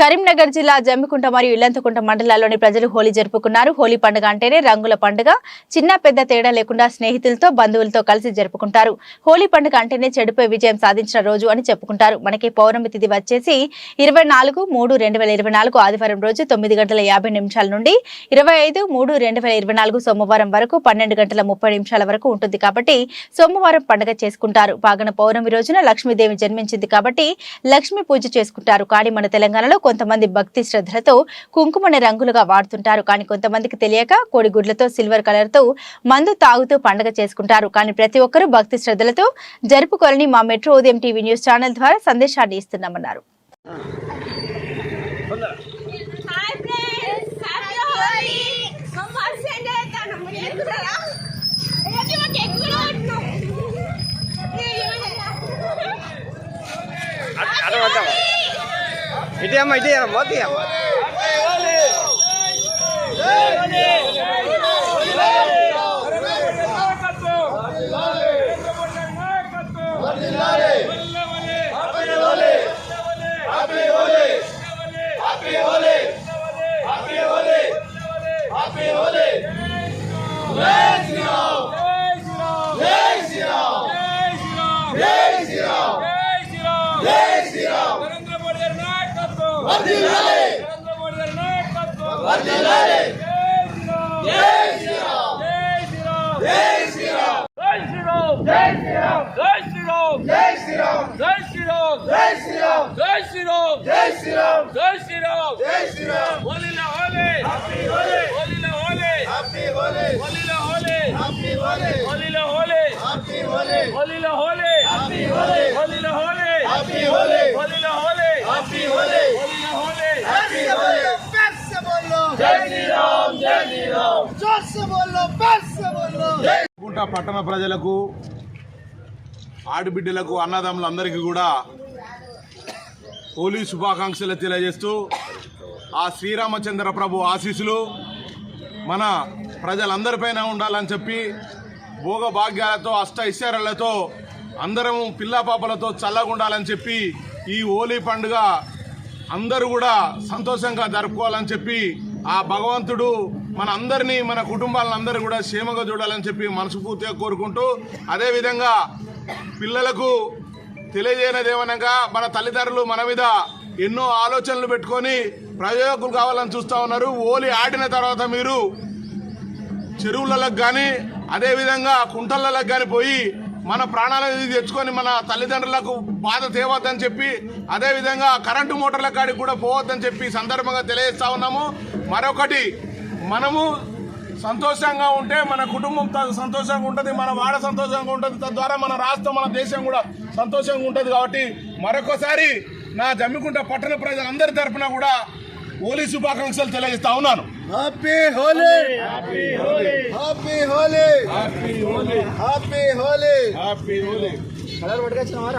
కరీంనగర్ జిల్లా జమ్మికుంట మరియు ఇల్లంతకుంట మండలాల్లోని ప్రజలు హోలీ జరుపుకున్నారు. హోలీ పండుగ అంటేనే రంగుల పండుగ. చిన్న పెద్ద తేడా లేకుండా స్నేహితులతో బంధువులతో కలిసి జరుపుకుంటారు. హోలీ పండుగ అంటేనే చెడుపై విజయం సాధించిన రోజు అని చెప్పుకుంటారు. మనకి పౌర్ణమి తిథి వచ్చేసి ఇరవై నాలుగు మూడు రెండు వేల ఇరవై నాలుగు ఆదివారం రోజు తొమ్మిది గంటల యాభై నిమిషాల నుండి ఇరవై ఐదు మూడు రెండు వేల ఇరవై నాలుగు సోమవారం వరకు పన్నెండు గంటల ముప్పై నిమిషాల వరకు ఉంటుంది కాబట్టి సోమవారం పండుగ చేసుకుంటారు. పాగన పౌర్ణమి రోజున లక్ష్మీదేవి జన్మించింది కాబట్టి లక్ష్మీ పూజ చేసుకుంటారు. కానీ మన తెలంగాణలో కొంతమంది భక్తి శ్రద్ధలతో కుంకుమని రంగులుగా వాడుతుంటారు. కానీ కొంతమందికి తెలియక కోడిగుడ్లతో సిల్వర్ కలర్తో మందు తాగుతూ పండుగ చేసుకుంటారు. కానీ ప్రతి ఒక్కరూ భక్తి శ్రద్ధలతో జరుపుకోవాలని మా మెట్రో ఉదయం టీవీ న్యూస్ ఛానల్ ద్వారా సందేశాన్ని ఇస్తున్నామన్నారు. హాయ్ ఇటే అమ్మ ఇటే అమ్మ అమ్మ Happy Holi! Happy Holi! Narendra Modi గారి నాయకత్వం జై శ్రీరామ్. జై శ్రీరామ్. జై శ్రీరామ్. జై శ్రీరామ్. జై శ్రీరామ్. జై శ్రీరామ్. జై శ్రీరామ్. జై శ్రీరామ్. జై శ్రీరామ్ జై శ్రీరామ్ జై శ్రీరామ్ హోలీలా హోలీ హ్యాపీ హోలీ హోలీలా హోలీ హ్యాపీ హోలీ హోలీలా హోలీ హ్యాపీ హోలీ హోలీలా హోలీ హ్యాపీ హోలీ హోలీలా హోలీ హ్యాపీ హోలీ హోలీలా హోలీ హ్యాపీ హోలీ హోలీలా హోలీ హ్యాపీ హోలీ హోలీలా హోలీ హ్యాపీ హోలీ జై శ్రీరామ్ జై శ్రీరామ్ గుంట పట్టణ ప్రజలకు ఆడబిడ్డలకు అన్నదమ్ములందరికీ కూడా హోలీ శుభాకాంక్షలు తెలియజేస్తూ ఆ శ్రీరామచంద్ర ప్రభు ఆశీస్సులు మన ప్రజలందరిపైన ఉండాలని చెప్పి భోగభాగ్యాలతో అష్ట ఐశ్వర్యాలతో అందరం పిల్లపాపలతో చల్లగుండాలని చల్లగా ఉండాలని చెప్పి ఈ హోలీ పండుగ అందరూ కూడా సంతోషంగా జరుపుకోవాలని చెప్పి ఆ భగవంతుడు మన అందరినీ మన కుటుంబాలందరూ కూడా క్షేమంగా చూడాలని చెప్పి మనస్ఫూర్తిగా కోరుకుంటూ అదేవిధంగా పిల్లలకు తెలియజేయనది ఏమనగా మన తల్లిదండ్రులు మన మీద ఎన్నో ఆలోచనలు పెట్టుకొని ప్రయోజకులు కావాలని చూస్తూ ఉన్నారు. ఓలి ఆడిన తర్వాత మీరు చెరువులకు కానీ అదేవిధంగా కుంటలకు కానీ పోయి మన ప్రాణాలను తెచ్చుకొని మన తల్లిదండ్రులకు బాధ తేవద్దని చెప్పి అదేవిధంగా కరెంటు మోటార్ల కాడికి కూడా పోవద్దని చెప్పి సందర్భంగా తెలియజేస్తా ఉన్నాము. మరొకటి మనము సంతోషంగా ఉంటే మన కుటుంబం త- సంతోషంగా ఉంటుంది మన వాడ సంతోషంగా ఉంటుంది తద్వారా మన రాష్ట్రం మన దేశం కూడా సంతోషంగా ఉంటుంది కాబట్టి మరొకసారి నా జమ్మికుంట పట్టణ ప్రజలందరి తరపున కూడా హోలీ శుభాకాంక్షలు తెలియజేస్తా ఉన్నాను. Happy Holi happy Holi happy Holi happy Holi happy Holi colour పట్టుకొచ్చినవారా